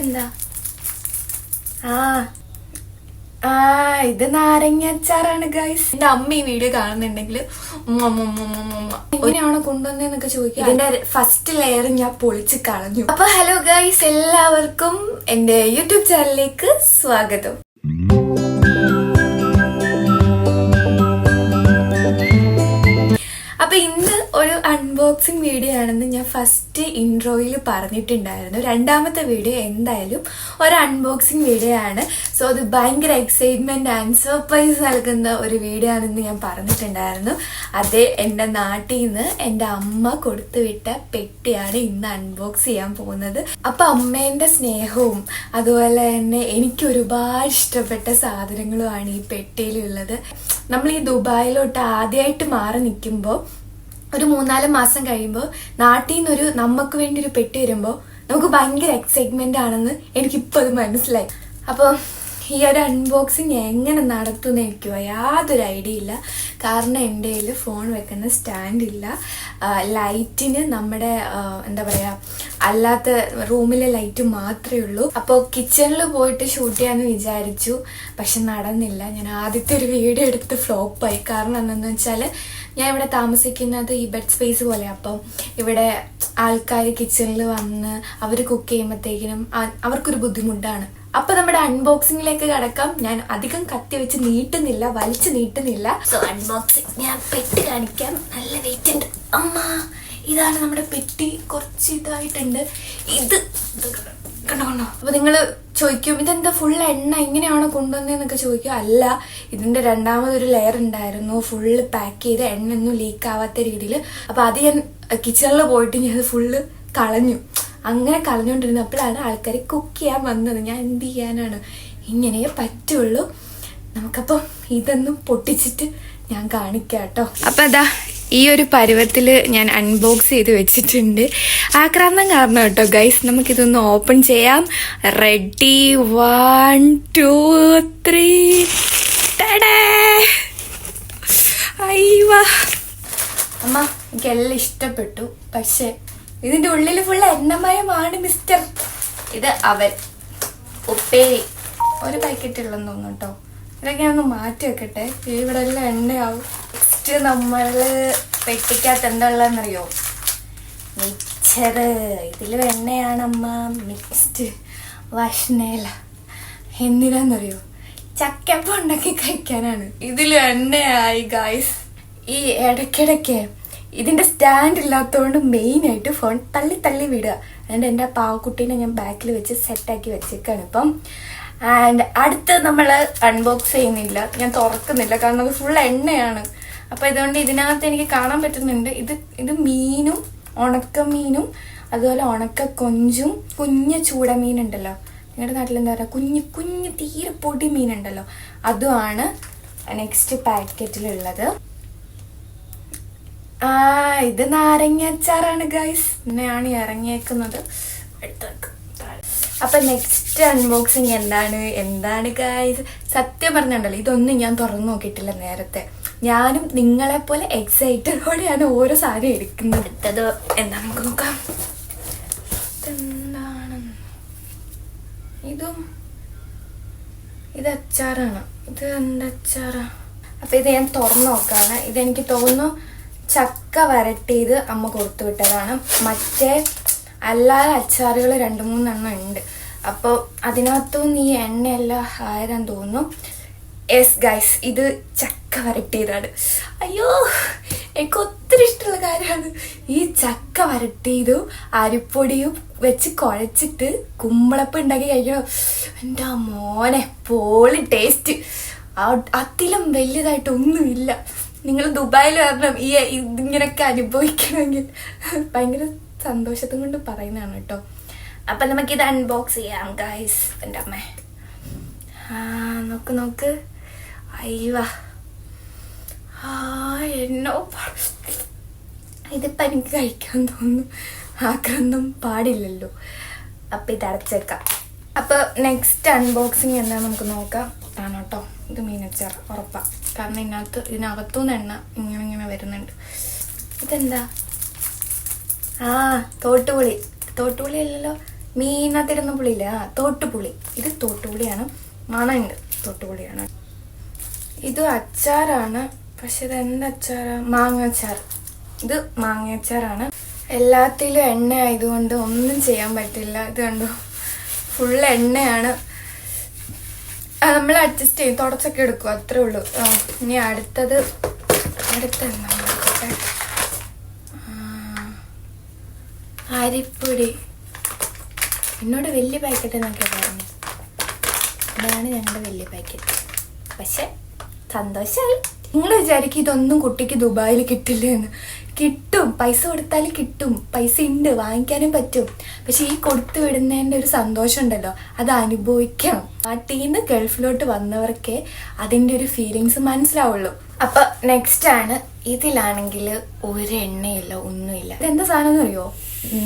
എന്താ? ആ. ആ ഇത് നാരങ്ങ അച്ചാറാണ് ഗൈസ് എന്റെ അമ്മ ഈ വീഡിയോ കാണുന്നുണ്ടെങ്കിൽ എങ്ങനെയാണോ കൊണ്ടുവന്നതെന്നൊക്കെ ചോദിക്കുക ഇതിന്റെ ഫസ്റ്റ് ലെയർ ഞാൻ പൊളിച്ച് കളഞ്ഞു. അപ്പൊ ഹലോ ഗൈസ് എല്ലാവർക്കും എന്റെ യൂട്യൂബ് ചാനലിലേക്ക് സ്വാഗതം. ഒരു അൺബോക്സിങ് വീഡിയോ ആണെന്ന് ഞാൻ ഫസ്റ്റ് ഇൻട്രോയിൽ പറഞ്ഞിട്ടുണ്ടായിരുന്നു. രണ്ടാമത്തെ വീഡിയോ എന്തായാലും ഒരു അൺബോക്സിങ് വീഡിയോ ആണ്. സോ അത് ഭയങ്കര എക്സൈറ്റ്മെന്റ് ആൻഡ് സർപ്രൈസ് നൽകുന്ന ഒരു വീഡിയോ ആണെന്ന് ഞാൻ പറഞ്ഞിട്ടുണ്ടായിരുന്നു. അത് എന്റെ നാട്ടിൽ നിന്ന് എന്റെ അമ്മ കൊടുത്തുവിട്ട പെട്ടിയാണ് ഇന്ന് അൺബോക്സ് ചെയ്യാൻ പോകുന്നത്. അപ്പൊ അമ്മേന്റെ സ്നേഹവും അതുപോലെ തന്നെ എനിക്ക് ഒരുപാട് ഇഷ്ടപ്പെട്ട സാധനങ്ങളുമാണ് ഈ പെട്ടിയിലുള്ളത്. നമ്മൾ ഈ ദുബായിലോട്ട് ആദ്യമായിട്ട് മാറി നിൽക്കുമ്പോൾ ഒരു മൂന്നാൽ മാസം കഴിയുമ്പോൾ നാട്ടിൽ നിന്നൊരു നമുക്ക് വേണ്ടി ഒരു പെട്ടി വരുമ്പോൾ നമുക്ക് ഭയങ്കര എക്സൈറ്റ്മെന്റ് ആണെന്ന് എനിക്കിപ്പോൾ അത് മനസ്സിലായി. അപ്പോൾ ഈ ഒരു അൺബോക്സിങ് എങ്ങനെ നടത്തുമെന്ന് എനിക്ക് യാതൊരു ഐഡിയ ഇല്ല. കാരണം എന്റെ കയ്യിൽ ഫോൺ വെക്കുന്ന സ്റ്റാൻഡ് ഇല്ല. ലൈറ്റിന് നമ്മുടെ എന്താ പറയുക അല്ലാത്ത റൂമിലെ ലൈറ്റ് മാത്രമേ ഉള്ളൂ. അപ്പോൾ കിച്ചണിൽ പോയിട്ട് ഷൂട്ട് ചെയ്യാമെന്ന് വിചാരിച്ചു. പക്ഷെ നടന്നില്ല. ഞാൻ ആദ്യത്തെ ഒരു വീഡിയോ എടുത്ത് ഫ്ലോപ്പായി കാരണം എന്താണെന്ന് വെച്ചാൽ ഞാൻ ഇവിടെ താമസിക്കുന്നത് ഈ ബെഡ് സ്പേസ് പോലെ. അപ്പം ഇവിടെ ആൾക്കാർ കിച്ചണിൽ വന്ന് അവർ കുക്ക് ചെയ്യുമ്പോഴത്തേക്കിനും അവർക്കൊരു ബുദ്ധിമുട്ടാണ്. അപ്പൊ നമ്മുടെ അൺബോക്സിംഗിലേക്ക് കടക്കാം. ഞാൻ അധികം കത്തി വെച്ച് നീട്ടുന്നില്ല വലിച്ചു നീട്ടുന്നില്ല. സോ ഞാൻ പെട്ടി കാണിക്കാം. നല്ല വെയിറ്റ് ഉണ്ട് അമ്മ ഇതാണ് നമ്മുടെ പെട്ടി. കുറച്ച് ഇതായിട്ടുണ്ട് ഇത് കണ്ടോ കണ്ടോ? അപ്പൊ നിങ്ങൾ ചോദിക്കും ഇതെന്താ ഫുൾ എണ്ണ എങ്ങനെയാണ് കൊണ്ടുവന്നതെന്നൊക്കെ ചോദിക്കും. അല്ല ഇതിന്റെ രണ്ടാമതൊരു ലെയർ ഉണ്ടായിരുന്നു. ഫുള്ള് പാക്ക് ചെയ്ത് എണ്ണ ഒന്നും ലീക്ക് ആവാത്ത രീതിയിൽ. അപ്പൊ അത് ഞാൻ കിച്ചണിൽ പോയിട്ട് ഞാൻ ഫുള്ള് കളഞ്ഞു. അങ്ങനെ കളഞ്ഞുകൊണ്ടിരുന്നപ്പോഴാണ് ആൾക്കാർ കുക്ക് ചെയ്യാൻ വന്നത്. ഞാൻ എന്ത് ചെയ്യാനാണ്? ഇങ്ങനെ പറ്റുള്ളൂ. നമുക്കപ്പം ഇതൊന്നും പൊട്ടിച്ചിട്ട് ഞാൻ കാണിക്കാം കേട്ടോ അപ്പൊ അതാ ഈ ഒരു പരുവത്തിൽ ഞാൻ അൺബോക്സ് ചെയ്ത് വെച്ചിട്ടുണ്ട്. ആക്രാന്തം കാരണം കേട്ടോ ഗൈസ് നമുക്കിതൊന്ന് ഓപ്പൺ ചെയ്യാം. റെഡി വൺ ടു ത്രീ അയ്യോ അമ്മ എനിക്കെല്ലാം ഇഷ്ടപ്പെട്ടു. പക്ഷേ ഇതിന്റെ ഉള്ളിൽ ഫുൾ എണ്ണമയമാണ് മിസ്റ്റർ ഇത് അവൻ. ഉപ്പേരി ഒരു പാക്കറ്റ് ഉള്ളെന്ന് തോന്നുന്നു കേട്ടോ. ഇതൊക്കെ ഒന്ന് മാറ്റി വെക്കട്ടെ. ഇവിടെ എല്ലാം എണ്ണയാവും. നെക്സ്റ്റ് നമ്മൾ പെട്ടിക്കകത്ത് എന്തുള്ളറിയോ ഉള്ളതെന്നറിയോ ഇതിൽ അമ്മ മിക്സ്ഡ് വഷ്ണേല. എന്തിനാന്നറിയോ? ചക്കപ്പം ഉണ്ടാക്കി കഴിക്കാനാണ്. ഇതിൽ എണ്ണയായി ഗായ്സ് ഈ ഇടയ്ക്കിടയ്ക്ക് ഇതിന്റെ സ്റ്റാൻഡ് ഇല്ലാത്തതുകൊണ്ട് മെയിൻ ആയിട്ട് ഫോൺ തള്ളി തള്ളി വിടുക. അതുകൊണ്ട് എന്റെ പാവക്കുട്ടീനെ ഞാൻ ബാക്കിൽ വെച്ച് സെറ്റാക്കി വെച്ചേക്കാണ് ഇപ്പം. ആൻഡ് അടുത്ത് നമ്മൾ അൺബോക്സ് ചെയ്യുന്നില്ല. ഞാൻ തുറക്കുന്നില്ല. കാരണം അത് ഫുൾ എണ്ണയാണ്. അപ്പൊ ഇതുകൊണ്ട് ഇതിനകത്ത് എനിക്ക് കാണാൻ പറ്റുന്നുണ്ട്. ഇത് ഇത് മീനും ഉണക്കമീനും അതുപോലെ ഉണക്ക കൊഞ്ചും കുഞ്ഞ് ചൂടമീൻ ഉണ്ടല്ലോ നിങ്ങളുടെ നാട്ടിൽ എന്താ പറയുക കുഞ്ഞ് കുഞ്ഞ് തീരെ പൊടി മീൻ ഉണ്ടല്ലോ അതുമാണ് നെക്സ്റ്റ് പാക്കറ്റിലുള്ളത് ആ ഇത് നാരങ്ങ അച്ചാറാണ് ഗൈസ് ഇന്നെയാണ് ഇറങ്ങിയേക്കുന്നത്. അപ്പൊ നെക്സ്റ്റ് അൺബോക്സിങ് എന്താണ്? എന്താണ് ഗൈസ് സത്യം പറഞ്ഞുണ്ടല്ലോ ഇതൊന്നും ഞാൻ തുറന്നു നോക്കിയിട്ടില്ല നേരത്തെ. ഞാനും നിങ്ങളെ പോലെ എക്സൈറ്റഡോടെയാണ് ഓരോ സാധനം എടുക്കുന്നത്. അടുത്തത് എന്താ നമുക്ക് നോക്കാം? ഇതെന്താണ്? ഇതും ഇത് അച്ചാറാണ്. ഇത് എന്താ അച്ചാറാ? അപ്പൊ ഇത് ഞാൻ തുറന്നു നോക്കാണ്. ഇതെനിക്ക് തോന്നുന്നു ചക്ക വരട്ടിയത് അമ്മ കൊടുത്തു വിട്ടതാണ്. മറ്റേ അല്ലാതെ അച്ചാറുകൾ രണ്ട് മൂന്നെണ്ണം ഉണ്ട്. അപ്പോൾ അതിനകത്തുനിന്ന് ഈ എണ്ണയെല്ലാം ആയതാന്ന് തോന്നുന്നു. എസ് ഗൈസ് ഇത് ചക്ക വരട്ടിയതാണ്. അയ്യോ എനിക്ക് ഒത്തിരി ഇഷ്ടമുള്ള കാര്യമാണ്. ഈ ചക്ക വരട്ടിയതും അരിപ്പൊടിയും വെച്ച് കുഴച്ചിട്ട് കുമ്പളപ്പം ഉണ്ടാക്കി കഴിക്കണം. എന്റെ മോനെ പോളി ടേസ്റ്റ് അതിലും വലിയതായിട്ട് ഒന്നുമില്ല. നിങ്ങൾ ദുബായിൽ വരണം ഈ ഇതിങ്ങനൊക്കെ അനുഭവിക്കണമെങ്കിൽ. ഭയങ്കര സന്തോഷത്തും കൊണ്ട് പറയുന്നതാണ് കേട്ടോ. അപ്പൊ ഇത് അൺബോക്സ് ചെയ്യാം ഗൈസ് എന്റെ അമ്മേ. നോക്ക് നോക്ക്. അയ്യവാ ആ എന്നോ. ഇതിപ്പോൾ ഇതിപ്പോ എനിക്ക് കഴിക്കാൻ തോന്നുന്നു. ആക്രന്തം പാടില്ലല്ലോ. അപ്പൊ ഇത് അടച്ചേക്കാം അപ്പൊ നെക്സ്റ്റ് അൺബോക്സിങ് എന്താ നമുക്ക് നോക്കാം. ആണ് കേട്ടോ. ഇത് മീനച്ചാർ ഉറപ്പാ. കാരണം ഇതിനകത്ത് ഇതിനകത്തുനിന്ന് എണ്ണ ഇങ്ങനെ ഇങ്ങനെ വരുന്നുണ്ട്. ഇതെന്താ? ആ തോട്ടുപുളി. തോട്ടുപുളി അല്ലല്ലോ. മീനത്തിരുന്ന പുളിയില്ല? ആ തോട്ടുപുളി. ഇത് തോട്ടുപുളിയാണ്. മണമുണ്ട്. തോട്ടുപുളിയാണ്. ഇത് അച്ചാറാണ്. പക്ഷെ ഇത് എന്ത് മാങ്ങ അച്ചാർ ഇത് മാങ്ങ അച്ചാറാണ് എല്ലാത്തിലും എണ്ണ ആയതുകൊണ്ട് ഒന്നും ചെയ്യാൻ പറ്റില്ല. ഇത് കണ്ടോ? ഫുൾ എണ്ണയാണ്. നമ്മൾ അഡ്ജസ്റ്റ് ചെയ്യും. തുടച്ചൊക്കെ എടുക്കും. അത്രേ ഉള്ളൂ. ഇനി അടുത്തത് അടുത്ത അരിപ്പൊടി. എന്നോട് വലിയ പാക്കറ്റ് എന്നൊക്കെ പറഞ്ഞു. ഇതാണ് ഞങ്ങളുടെ വലിയ പാക്കറ്റ് പക്ഷെ സന്തോഷമായി നിങ്ങൾ വിചാരിക്കും ഇതൊന്നും കുട്ടിക്ക് ദുബായിൽ കിട്ടില്ല എന്ന് കിട്ടും പൈസ കൊടുത്താൽ കിട്ടും പൈസ ഉണ്ട് വാങ്ങിക്കാനും പറ്റും. പക്ഷെ ഈ കൊടുത്തു വിടുന്നതിന്റെ ഒരു സന്തോഷം ഉണ്ടല്ലോ അത് അനുഭവിക്കാം. നാട്ടിൽ നിന്ന് ഗൾഫിലോട്ട് വന്നവർക്കേ അതിന്റെ ഒരു ഫീലിങ്സ് മനസ്സിലാവുള്ളൂ. അപ്പൊ നെക്സ്റ്റ് ആണ് ഇതിലാണെങ്കിൽ ഒരു എണ്ണയില്ല ഒന്നുമില്ല. ഇതെന്താ സാധനം എന്ന് അറിയോ?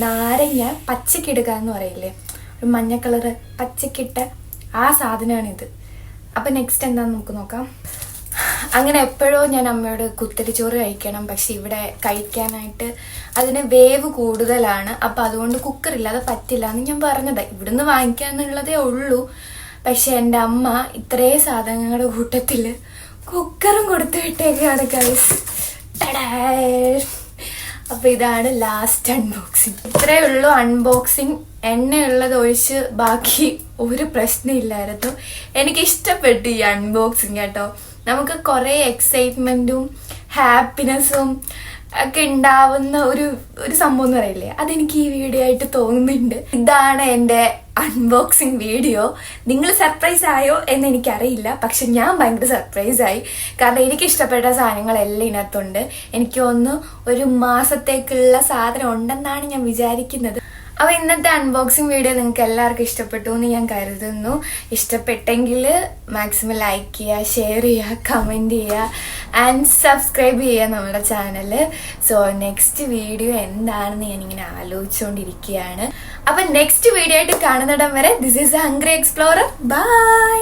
നാരങ്ങ പച്ചക്കിടുക എന്ന് പറയില്ലേ? ഒരു മഞ്ഞ കളറ് പച്ചക്കിട്ട ആ സാധനമാണിത് അപ്പൊ നെക്സ്റ്റ് എന്താന്ന് നമുക്ക് നോക്കാം. അങ്ങനെ എപ്പോഴോ ഞാൻ അമ്മയോട് കുത്തരിച്ചോറ് കഴിക്കണം പക്ഷെ ഇവിടെ കഴിക്കാനായിട്ട് അതിന് വേവ് കൂടുതലാണ്. അപ്പൊ അതുകൊണ്ട് കുക്കർ ഇല്ലാതെ പറ്റില്ല എന്ന് ഞാൻ പറഞ്ഞതാ. ഇവിടുന്ന് വാങ്ങിക്കാന്നുള്ളതേ ഉള്ളൂ. പക്ഷെ എന്റെ അമ്മ ഇത്രേ സാധനങ്ങളുടെ കൂട്ടത്തിൽ കുക്കറും കൊടുത്തു വിട്ടേക്കാണ് ഗൈസ് അപ്പൊ ഇതാണ് ലാസ്റ്റ് അൺബോക്സിങ് ഇത്രേ ഉള്ളൂ അൺബോക്സിങ് എണ്ണയുള്ളത് ഒഴിച്ച് ബാക്കി ഒരു പ്രശ്നമില്ലായിരുന്നു. എനിക്ക് ഇഷ്ടപ്പെട്ടു ഈ അൺബോക്സിങ് കേട്ടോ. നമുക്ക് കുറേ എക്സൈറ്റ്മെന്റും ഹാപ്പിനെസ്സും ഒക്കെ ഉണ്ടാവുന്ന ഒരു ഒരു സംഭവം എന്ന് പറയില്ലേ? അതെനിക്ക് ഈ വീഡിയോ ആയിട്ട് തോന്നുന്നുണ്ട്. ഇതാണ് എന്റെ അൺബോക്സിങ് വീഡിയോ നിങ്ങൾ സർപ്രൈസ് ആയോ എന്ന് എനിക്കറിയില്ല. പക്ഷെ ഞാൻ ഭയങ്കര സർപ്രൈസ് ആയി. കാരണം എനിക്ക് ഇഷ്ടപ്പെട്ട സാധനങ്ങളെല്ലാം ഇതിനകത്തുണ്ട്. എനിക്ക് ഒന്ന് ഒരു മാസത്തേക്കുള്ള സാധനം ഉണ്ടെന്നാണ് ഞാൻ വിചാരിക്കുന്നത്. അപ്പൊ ഇന്നത്തെ അൺബോക്സിംഗ് വീഡിയോ നിങ്ങൾക്ക് എല്ലാവർക്കും ഇഷ്ടപ്പെട്ടു എന്ന് ഞാൻ കരുതുന്നു. ഇഷ്ടപ്പെട്ടെങ്കിൽ മാക്സിമം ലൈക്ക് ചെയ്യുക ഷെയർ ചെയ്യുക കമന്റ് ചെയ്യുക ആൻഡ് സബ്സ്ക്രൈബ് ചെയ്യുക നമ്മുടെ ചാനൽ സോ നെക്സ്റ്റ് വീഡിയോ എന്താണെന്ന് ഞാനിങ്ങനെ ആലോചിച്ചുകൊണ്ടിരിക്കുകയാണ് അപ്പം നെക്സ്റ്റ് വീഡിയോ ആയിട്ട് കാണുന്നിടം വരെ this is hungry explorer bye